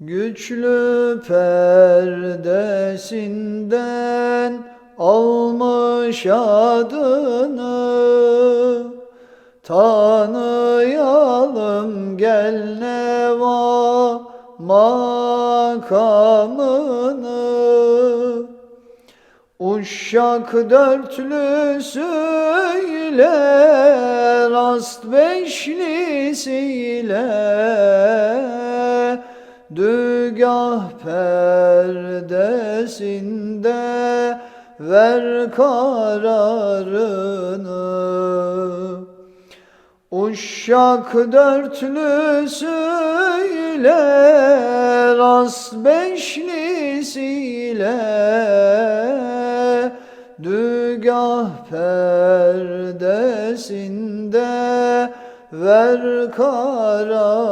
Güçlü perdesinden almış adını Tanıyalım. Gel neva makamını. Uşak dörtlüsüyle rast beşlisiyle Dügah perdesinde ver kararını. Uşak dörtlüsüyle rast beşlisiyle Dügah perdesinde ver kararını